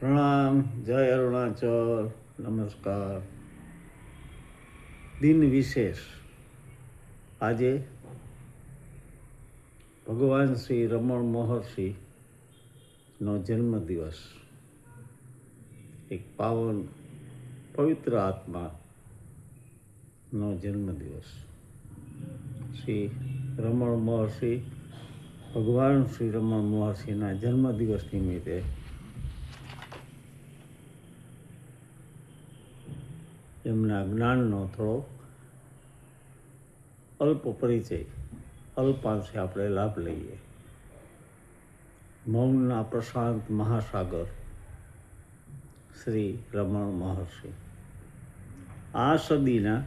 પ્રણામ જય અરુણાચલ, નમસ્કાર. દિન વિશેષ. આજે ભગવાન શ્રી રમણ મહર્ષિનો જન્મદિવસ. એક પાવન પવિત્ર આત્મા નો જન્મદિવસ. શ્રી રમણ મહર્ષિ, ભગવાન શ્રી રમણ મહર્ષિના જન્મદિવસ નિમિત્તે એમના જ્ઞાનનો થોડો અલ્પ પરિચય, અલ્પાંશે આપણે લાભ લઈએ. મૌનના પ્રશાંત મહાસાગર, શ્રી રમણ મહર્ષિ. આ સદીના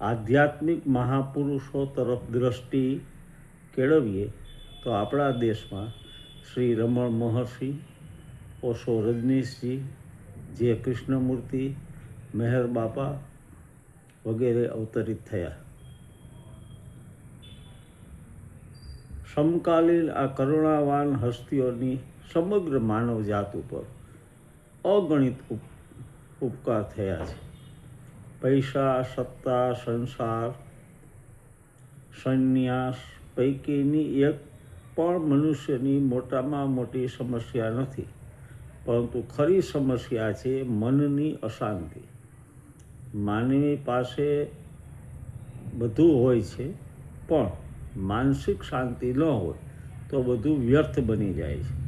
આધ્યાત્મિક મહાપુરુષો તરફ દ્રષ્ટિ કેળવીએ તો આપણા દેશમાં શ્રી રમણ મહર્ષિ, ઓશો રજનીશજી, જે કૃષ્ણમૂર્તિ મેહર બાપા વગેરે અવતરિત થયા. સમકાલીન આ કરુણાવાન હસ્તીઓની સમગ્ર માનવ જાત ઉપર અગણિત ઉપ- ઉપકાર થયા છે. પૈસા, સત્તા, સંસાર, સંન્યાસ પૈકીની એક પણ મનુષ્યની મોટામાં મોટી સમસ્યા નથી, પરંતુ ખરી સમસ્યા છે મનની અશાંતિ. માનવી પાસે બધું હોય છે, પણ માનસિક શાંતિ ન હોય તો બધું વ્યર્થ બની જાય છે.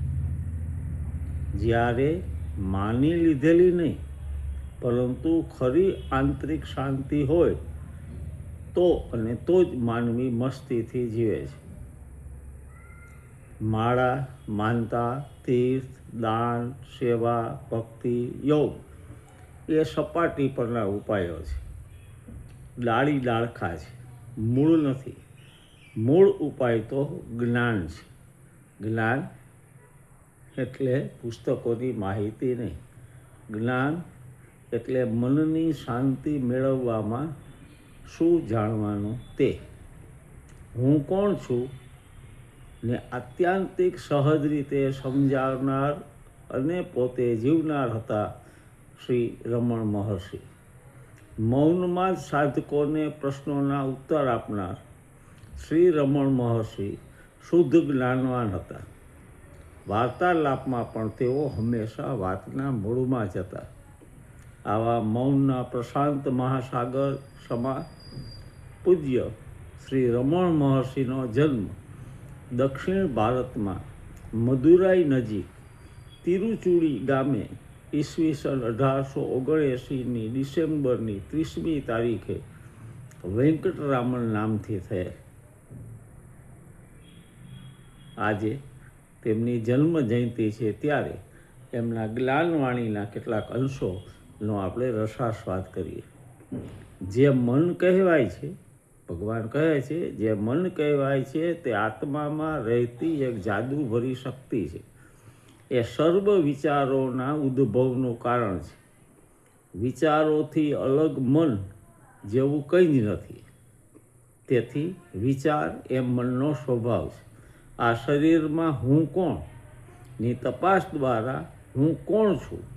જ્યારે માની લીધેલી નહીં, પરંતુ ખરી આંતરિક શાંતિ હોય, તો અને તો જ માનવી મસ્તીથી જીવે છે. માળા, માનતા, તીર્થ, દાન, સેવા, ભક્તિ, યોગ એ સપાટી પરના ઉપાયો છે. ડાળી ડાળખા છે. મૂળ નથી. મૂળ ઉપાય તો જ્ઞાન છે. જ્ઞાન એટલે પુસ્તકોની માહિતી નહીં. જ્ઞાન એટલે મનની શાંતિ મેળવવામાં શું જાણવાનું તે. હું કોણ છું? ને આત્યાંતિક સહજ રીતે સમજાવનાર અને પોતે જીવનાર હતા શ્રી રમણ મહર્ષિ. મૌનમાં જ સાધકોને પ્રશ્નોના ઉત્તર આપનાર શ્રી રમણ મહર્ષિ શુદ્ધ જ્ઞાનવાન હતા. વાર્તાલાપમાં પણ તેઓ હંમેશા વાતના મૂળમાં જ હતા. આવા મૌનના પ્રશાંત મહાસાગર સમા પૂજ્ય શ્રી રમણ મહર્ષિનો જન્મ દક્ષિણ ભારતમાં મદુરાઈ નજીક તિરુચુડી ગામે ઈસવીસન અઢારસો ઓગણએંસીની ડિસેમ્બરની ત્રીસમી તારીખે વેંકટરામન નામથી થયેલ આજે તેમની જન્મ જયંતિ છે ત્યારે એમના જ્ઞાનવાણીના કેટલાક અંશોનો આપણે રસાસ્વાદ કરીએ. જે મન કહેવાય છે, ભગવાન કહે છે, જે મન કહેવાય છે તે આત્મામાં રહેતી એક જાદુભરી શક્તિ છે. એ સર્વ વિચારોના ઉદ્ભવનું કારણ છે. વિચારોથી અલગ મન જેવું કંઈ જ નથી. તેથી વિચાર એ મનનો સ્વભાવ છે. આ શરીરમાં હું કોણ? ની તપાસ દ્વારા હું કોણ છું?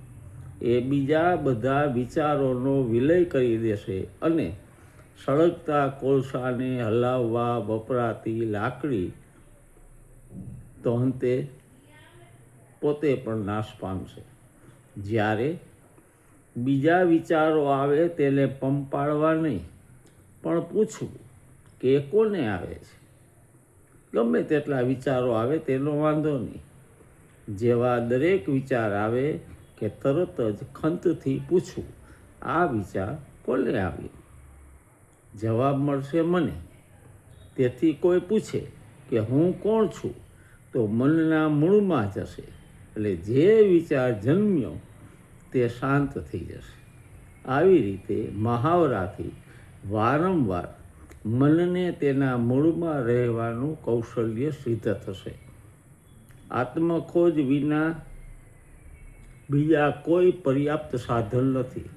એ બીજા બધા વિચારોનો વિલય કરી દેશે અને સળગતા કોલસાને હલાવવા, વપરાતી લાકડી તો અંતે પોતે પણ નાશ પામશે જ્યારે બીજા વિચારો આવે તેને પંપાળવા નહીં, પણ પૂછવું કે કોને આવે છે? ગમે તેટલા વિચારો આવે તેનો વાંધો નહીં. જેવા દરેક વિચાર આવે કે તરત જ ખંતથી પૂછવું, આ વિચાર કોને આવ્યો જવાબ મળશે મને. તેથી કોઈ પૂછે કે હું કોણ છું, તો મનના મૂળમાં જશે એટલે જે વિચાર જન્મ્યો તે શાંત થઈ જશે. આવી રીતે મહાવરાથી વારંવાર મનને તેના મૂળમાં રહેવાનું કૌશલ્ય સિદ્ધ થશે. આત્મખોજ વિના બીજા કોઈ પર્યાપ્ત સાધન નથી.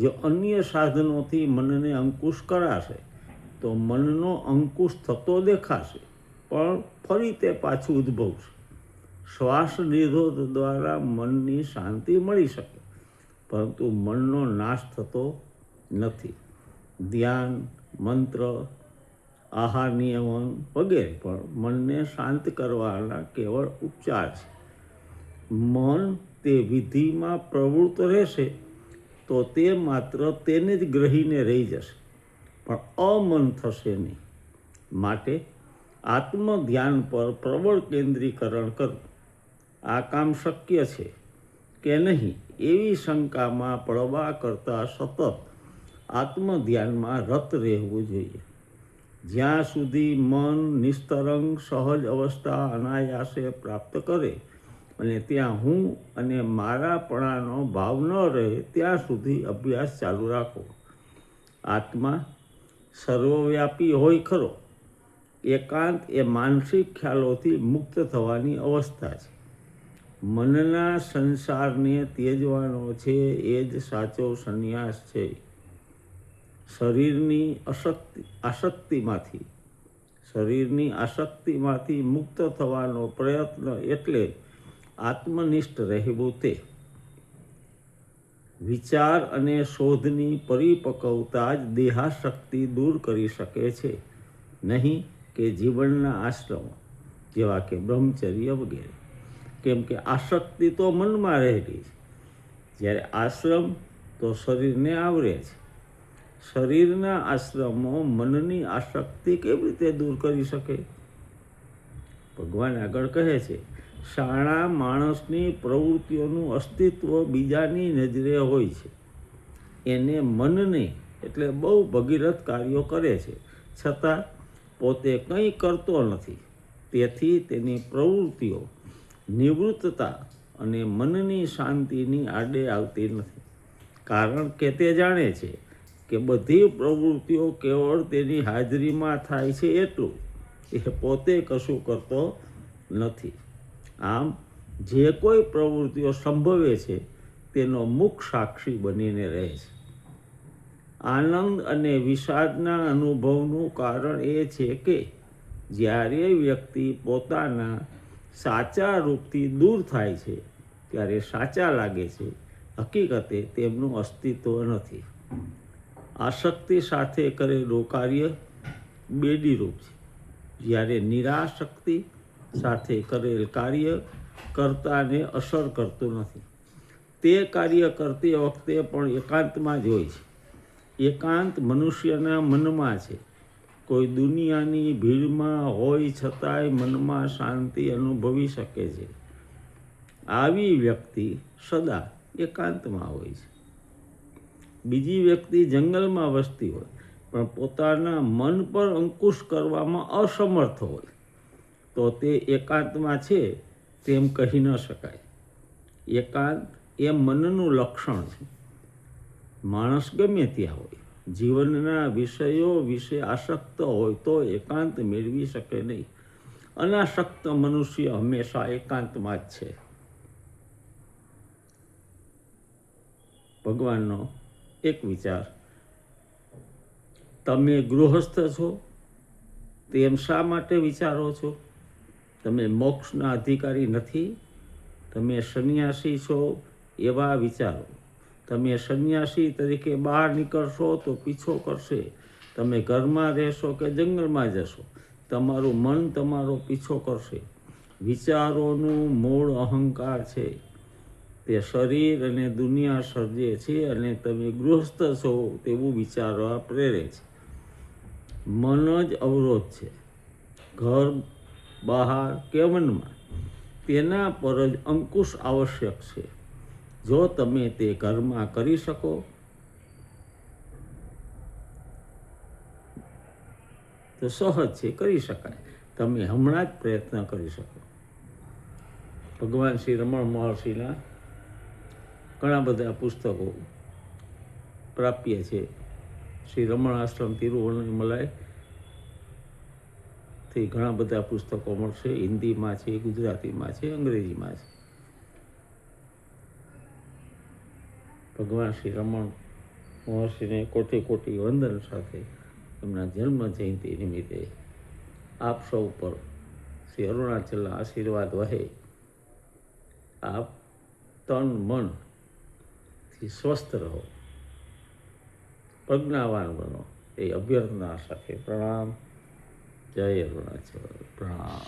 જો અન્ય સાધનોથી મનને અંકુશ કરાશે, તો મનનો અંકુશ થતો દેખાશે, પણ ફરી તે પાછું ઉદ્ભવશે. શ્વાસ લીધો દ્વારા મનની શાંતિ મળી શકે, પરંતુ મનનો નાશ થતો નથી. ધ્યાન, મંત્ર, આહાર નિયમન વગેરે પણ મનને શાંત કરવાના કેવળ ઉપચાર છે. મન તે વિધિમાં પ્રવૃત્ત રહેશે, તો તે માત્ર તેને જ ગ્રહીને રહી જશે, પણ અમન થશે નહીં. માટે આત્મ ધ્યાન પર પ્રબળ કેન્દ્રીકરણ કરવું. આ કામ શક્ય છે કે નહીં એવી શંકામાં પડવા કરતાં સતત આત્મ ધ્યાનમાં રત રહેવું જોઈએ. જ્યાં સુધી મન નિસ્તરંગ, સહજ અવસ્થા અનાયાસે પ્રાપ્ત કરે અને ત્યાં હું અને મારાપણાનો ભાવ ન રહે ત્યાં સુધી અભ્યાસ ચાલુ રાખો. આત્મા સર્વવ્યાપી હોય ખરો. એકાંત એ માનસિક ખ્યાલોથી મુક્ત થવાની અવસ્થા છે. મનના સંસારને ત્યજવાનો છે એ જ સાચો સંન્યાસ છે. શરીરની અશક્તિ આસક્તિમાંથી શરીરની આસક્તિમાંથી મુક્ત થવાનો પ્રયત્ન એટલે આત્મનિષ્ઠ રહેવું તે. વિચાર અને શોધની પરિપક્વતા જ દેહાશક્તિ દૂર કરી શકે છે. નહીં કે જીવનના આશ્રમો, જેવા કે બ્રહ્મચર્ય વગેરે. કેમ કે આસક્તિ તો મનમાં રહેલી છે. જ્યારે આશ્રમ તો શરીરને આવરે છે. શરીરના આશ્રમો મનની આસક્તિ કેવી રીતે દૂર કરી શકે? ભગવાન આગળ કહે છે શાણા માણસની પ્રવૃત્તિઓનું અસ્તિત્વ બીજાની નજરે હોય છે. એને મનને એટલે બહુ ભગીરથ કાર્યો કરે છે. છતાં પોતે કંઈ કરતો નથી. તેથી તેની પ્રવૃત્તિઓ નિવૃત્તતા અને મનની શાંતિની આડે આવતી નથી. કારણ કે તે જાણે છે કે બધી પ્રવૃત્તિઓ કેવળ તેની હાજરીમાં થાય છે એટલું. એ પોતે કશું કરતો નથી. આમ, જે કોઈ પ્રવૃત્તિઓ સંભવે છે, તેનો મુખ સાક્ષી બનીને રહે છે. આનંદ અને વિષાદના અનુભવનું કારણ એ છે કે જ્યારે વ્યક્તિ પોતાના સાચા રૂપથી દૂર થાય છે, ત્યારે સાચા લાગે છે. હકીકતે તેમનું અસ્તિત્વ નથી. આસક્તિ સાથે કરેલું કાર્ય બેડીરૂપ છે. જ્યારે નિરાશક્તિ સાથે કરેલ કાર્ય કરતાને અસર કરતું નથી. તે કાર્ય કરતી વખતે પણ એકાંતમાં જ હોય છે. એકાંત મનુષ્યના મનમાં છે. કોઈ દુનિયાની ભીડમાં હોય છતાંય મનમાં શાંતિ અનુભવી શકે છે. આવી વ્યક્તિ સદા એકાંતમાં હોય છે. બીજી વ્યક્તિ જંગલમાં વસતી હોય, પણ પોતાના મન પર અંકુશ કરવામાં અસમર્થ હોય, તો તે એકાંતમાં છે તેમ કહી ન શકાય. એકાંત એ મનનું લક્ષણ છે. માણસ ગમે ત્યાં હોય જીવનના વિષયો વિશે આસક્ત હોય તો એકાંત મેળવી શકે નહીં. અનાસક્ત મનુષ્ય હંમેશા એકાંતમાં જ છે. ભગવાનનો એક વિચાર, તમે ગૃહસ્થ છો, તેમ શા માટે વિચારો છો? તમે મોક્ષના અધિકારી નથી, તમે સંન્યાસી છો, એવા વિચારો. તમે સંન્યાસી તરીકે બહાર નીકળશો તો પીછો કરશે. તમે ઘરમાં રહેશો કે જંગલમાં જશો, તમારું મન તમારો પીછો કરશે. વિચારોનું મૂળ અહંકાર છે. તે શરીર અને દુનિયા સર્જે છે અને તમે ગૃહસ્થ છો તેવું વિચારવા પ્રેરે છે. મન જ અવરોધ છે. ઘર બહાર કે મનમાં તેના પર જ અંકુશ આવશ્યક છે. જો તમે તે ઘરમાં કરી શકો, તો સહજ છે, કરી શકાય. તમે હમણાં જ પ્રયત્ન કરી શકો. ભગવાન શ્રી રમણ મહર્ષિના ઘણા બધા પુસ્તકો પ્રાપ્ય છે. શ્રી રમણ આશ્રમ તિરુવણમલાઈ થી ઘણા બધા પુસ્તકો મળશે. હિન્દીમાં છે, ગુજરાતીમાં છે, અંગ્રેજીમાં છે. ભગવાન શ્રી રમણ મહર્ષિને કોટી કોટી વંદન સાથે એમના જન્મ જયંતિ નિમિત્તે આપ સૌ પર શ્રી અરુણાચલના આશીર્વાદ વહે. આપ તન મનથી સ્વસ્થ રહો. પ્રજ્ઞાવાન બનો એ અભ્યર્થના સાથે પ્રણામ. જય અરુણાચલ. પ્રણામ.